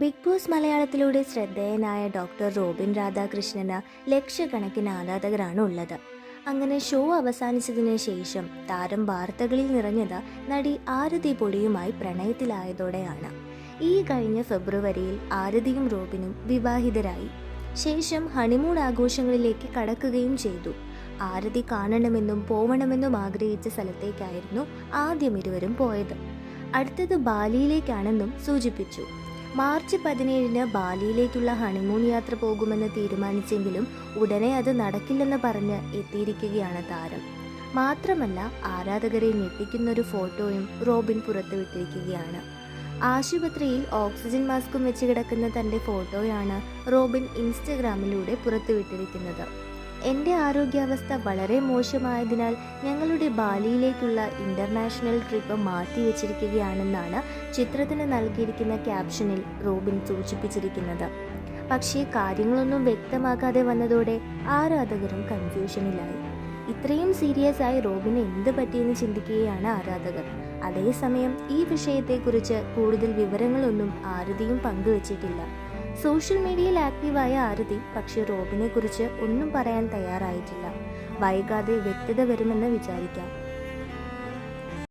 Big boss മലയാളത്തിലൂടെ ശ്രദ്ധേയനായ doctor Robin രാധാകൃഷ്ണന് ലക്ഷക്കണക്കിന് ആരാധകരാണ് ഉള്ളത് അങ്ങനെ ഷോ അവസാനിച്ചതിന് ശേഷം താരം വാർത്തകളിൽ നിറഞ്ഞത് നടി ആരതി പൊടിയുമായി പ്രണയത്തിലായതോടെയാണ്. ഈ കഴിഞ്ഞ ഫെബ്രുവരിയിൽ ആരതിയും റോബിനും വിവാഹിതരായി. ശേഷം ഹണിമൂൺ ആഘോഷങ്ങളിലേക്ക് കടക്കുകയും ചെയ്തു. ആരതി കാണണമെന്നും പോവണമെന്നും ആഗ്രഹിച്ച സ്ഥലത്തേക്കായിരുന്നു ആദ്യം ഇരുവരും പോയത്. അടുത്തത് ബാലിയിലേക്കാണെന്നും സൂചിപ്പിച്ചു. മാർച്ച് പതിനേഴിന് ബാലിയിലേക്കുള്ള ഹണിമൂൺ യാത്ര പോകുമെന്ന് തീരുമാനിച്ചെങ്കിലും ഉടനെ അത് നടക്കില്ലെന്ന് പറഞ്ഞ് എത്തിയിരിക്കുകയാണ് താരം. മാത്രമല്ല ആരാധകരെ ഞെട്ടിക്കുന്നൊരു ഫോട്ടോയും റോബിൻ പുറത്തുവിട്ടിരിക്കുകയാണ്. ആശുപത്രിയിൽ ഓക്സിജൻ മാസ്കും വെച്ച് കിടക്കുന്ന തന്റെ ഫോട്ടോയാണ് റോബിൻ ഇൻസ്റ്റഗ്രാമിലൂടെ പുറത്തുവിട്ടിരിക്കുന്നത്. എന്റെ ആരോഗ്യാവസ്ഥ വളരെ മോശമായതിനാൽ ഞങ്ങളുടെ ബാലിയിലേക്കുള്ള ഇന്റർനാഷണൽ ട്രിപ്പ് മാറ്റി മാറ്റിവെച്ചിരിക്കുകയാണെന്നാണ് ചിത്രത്തിന് നൽകിയിരിക്കുന്ന ക്യാപ്ഷനിൽ റോബിൻ സൂചിപ്പിച്ചിരിക്കുന്നത്. പക്ഷേ കാര്യങ്ങളൊന്നും വ്യക്തമാക്കാതെ വന്നതോടെ ആരാധകരും കൺഫ്യൂഷനിലായി. ഇത്രയും സീരിയസ് ആയി റോബിന് എന്ത് പറ്റിയെന്ന് ചിന്തിക്കുകയാണ് ആരാധകർ. അതേസമയം ഈ വിഷയത്തെക്കുറിച്ച് കൂടുതൽ വിവരങ്ങളൊന്നും ആരതിയും പങ്കുവച്ചിട്ടില്ല. സോഷ്യൽ മീഡിയയിൽ ആക്റ്റീവായ ആരതി പക്ഷേ റോബിനെ കുറിച്ച് ഒന്നും പറയാൻ തയ്യാറായിട്ടില്ല. വൈകാതെ വ്യക്തത വരുമെന്ന് വിചാരിക്കാം.